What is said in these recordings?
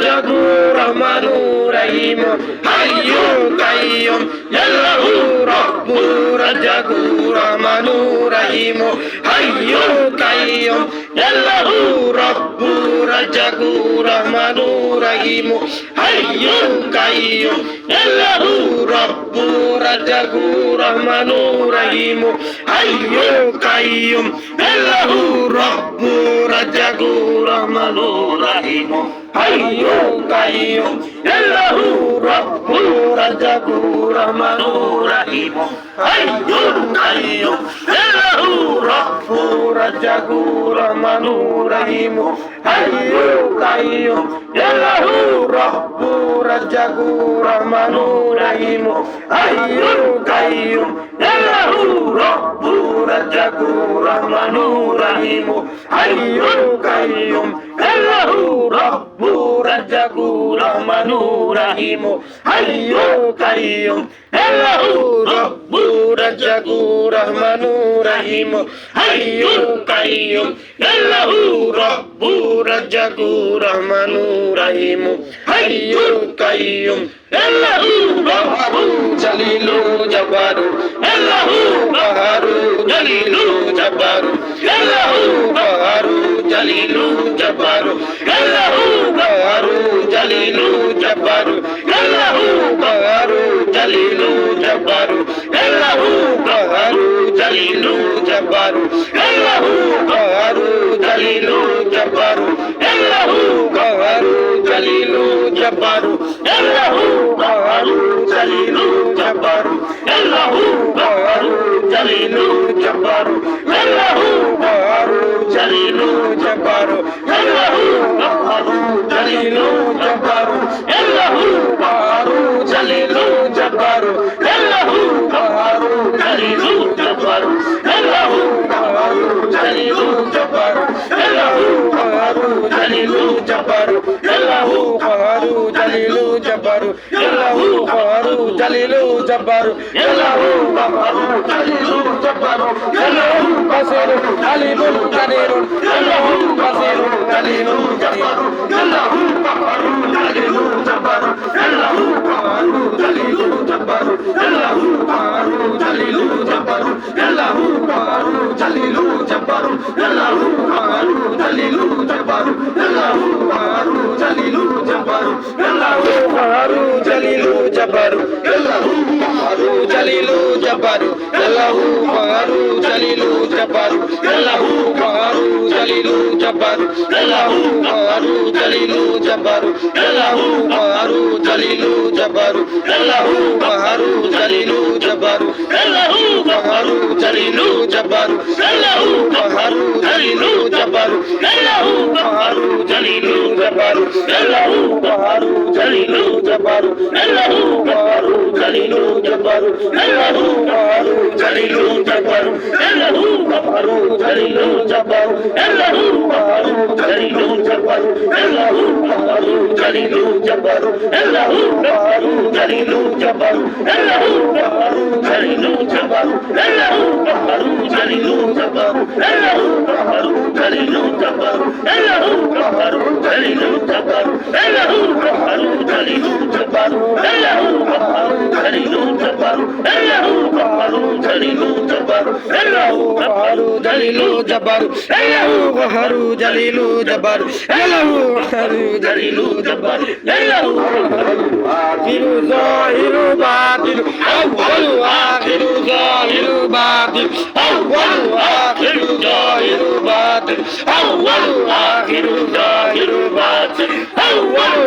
يده رحمن رحيم حي قيوم يله رب رجه رحمن رحيم حي قيوم يله رب رجه رحمن رحيم حي قيوم يله رب رجه رحمن رحيم حي قيوم يله رب رجه رحمن رحيم হাইয়ুম কাইয়ুম ইল্লাহু রাব্বুর রাজ্জাকুর রহমানুর রহিম। হাইয়ুম কাইয়ুম ইল্লাহু রাব্বুর রাজ্জাকুর রহমানুর রহিম। হাইয়ুম কাইয়ুম ইল্লাহু রাব্বুর রাজ্জাকুর রহমানুর রহিম। হাইয়ুম কাইয়ুম ইল্লাহু রাব্বুর রাজ্জাকুর রহমানুর রহিম। হাইয়ুম কাইয়ুম ইল্লাহু রাব্বুর rajaku rahmanu rahimu Hayyu kayyum Allahu rabbu rajaku rahmanu rahimu Hayyu kayyum Allahu rabbu rajaku rahmanu rahimu Hayyu kayyum Allahu rabbu jalilu jabbaru. Allahu baharu jalilu jabbaru. Allahu baharu జలీలు చెప్పారు ఎల్లహూ గవ్వారు జలీలు చెప్పారు ఎల్లహూ గవ్వారు జలీలు చెప్పారు ఎల్లహూ గవ్వారు జలీలు చెప్పారు ఎల్లహూ గవ్వారు జలీలు చెప్పారు ఎల్లహూ గవ్వారు జలీలు చెప్పారు ఎల్లహూ గవ్వారు జలీలు చెప్పారు ఎల్లహూ గవ్వారు జలీలు জলিলু জবারু আল্লাহু বাহারু জলিলু জবারু আল্লাহু বাহারু জলিলু জবারু আল্লাহু বাহারু জলিলু জবারু আল্লাহু বাহারু জলিলু জবারু আল্লাহু বাহারু জলিলু জবারু আল্লাহু বাহারু জলিলু জবারু আল্লাহু বাহারু জলিলু জবারু আল্লাহু বাহারু জলিলু জবারু আল্লাহু বাসিরু আলিমুল কাদিরুন আল্লাহু বাসিরু আলিমুল কাদিরুন আল্লাহু বাহারু জলিলু জবারু আল্লাহু বাহারু জলিলু জবারু আল্লাহু বাহারু জলিলু জবারু আল্লাহু বাহারু জলিলু জবারু আল্লাহু বাহারু জলিলু জবারু আল্লাহু বাহারু জলিলু জবারু আল্লাহু বাহারু জলিলু জবারু আল্লাহু বাহারু জলিলু জবারু আল্লাহু বাহারু জলিলু জবারু আল্লাহু বাহারু জলিলু জবারু আল্লাহু বাহারু জলিলু জবারু আল্লাহু বাহারু জলিলু জবারু আল্লাহু বাহারু জলিলু জবারু আল্লাহু বাহারু জলিলু জবারু আল্লাহু বাহারু জলিলু জবারু আল্লাহু বাহারু জলিলু জবারু আল্লাহু বাহারু জলিলু জবারু আল্লাহু জবারু আল্লাহু বাহারু জলিলু জবারু আল্লাহু বাহারু জলিলু জবারু আল্লাহু বাহারু জলিলু জবারু আল্লাহু বাহারু জলিলু জবারু আল্লাহু বাহারু জলিলু জবারু আল্লাহু বাহারু জলিলু জবারু আল্লাহু বাহারু জলিলু জবারু আল্লাহু বাহারু জলিলু জবারু আল্লাহু বাহারু জলিলু জবারু আল্লাহু বাহারু জলিলু জবারু আল্লাহু বাহারু جبار الله غفار جليل جبار الله غفار جليل جبار الله غفار جليل جبار الله غفار جليل جبار الله آخر ظاهر باطل أول آخر ظاهر باطل أول آخر ظاهر باطل أول آخر ظاهر باطل أول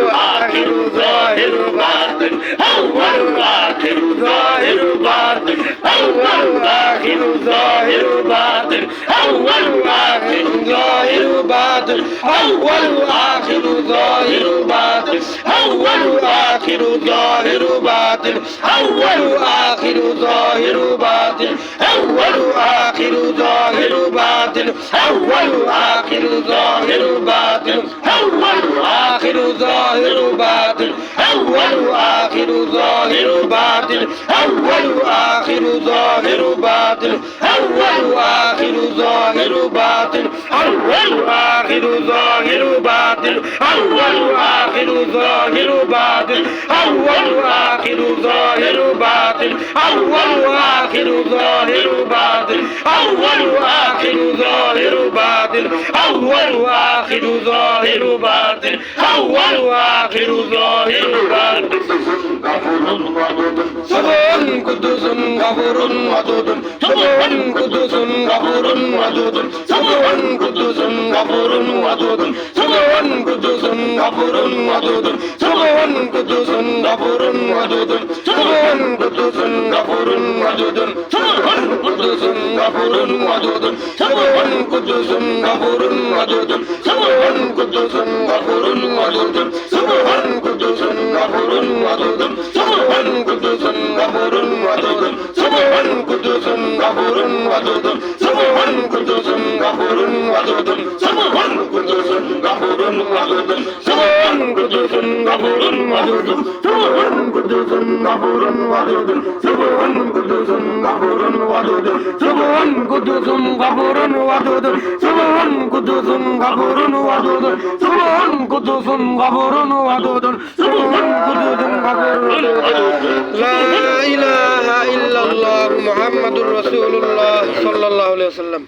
আখিরু জাহিরু বাতিল আউয়ালু আখিরু জাহিরু বাতিল আউয়ালু আখিরু জাহিরু বাতিল আউয়ালু আখিরু জাহিরু বাতিল আউয়ালু আখিরু জাহিরু বাতিল আউয়ালু আখিরু জাহিরু বাতিল আউয়ালু আখিরু জাহিরু বাতিল আউয়ালু আখিরু জাহিরু বাতিল আউয়ালু আখিরু باطل أول وآخر ظاهر باطل أول وآخر ظاهر باطل أول وآخر ظاهر باطل أول وآخر ظاهر باطل أول وآخر ظاهر باطل أول وآخر ظاهر باطل أول وآخر ظاهر باطل أول وآخر ظاهر باطل باطن أول آخر ظاهر باطن سبحان قدوس غفور ودود سبحان قدوس غفور ودود سبحان قدوس غفور ودود سبحان قدوس غفور ودود سبحان قدوس غفور ودود سبحان قدوس غفور ودود سبحان قدوس غفور ودود سبحان قدوس غفور ودود سبحان قدوس غفور ودود سبحان قدوس غفور ودود سبحان قدوس غفور ودود سبحان قدوس غفور ودود سبحان قدوس غفور ودود سبحان قدوس غفور ودود سبحان قدوس غفور ودود سبحان قدوس غفور ودود سبحان قدوس غفور ودود سبحان قدوس غفور ودود سبحان قدوس غفور ودود سبحان قدوس غفور ودود سبحان قدوس غفور لا إله إلا الله محمد رسول الله صلى الله عليه وسلم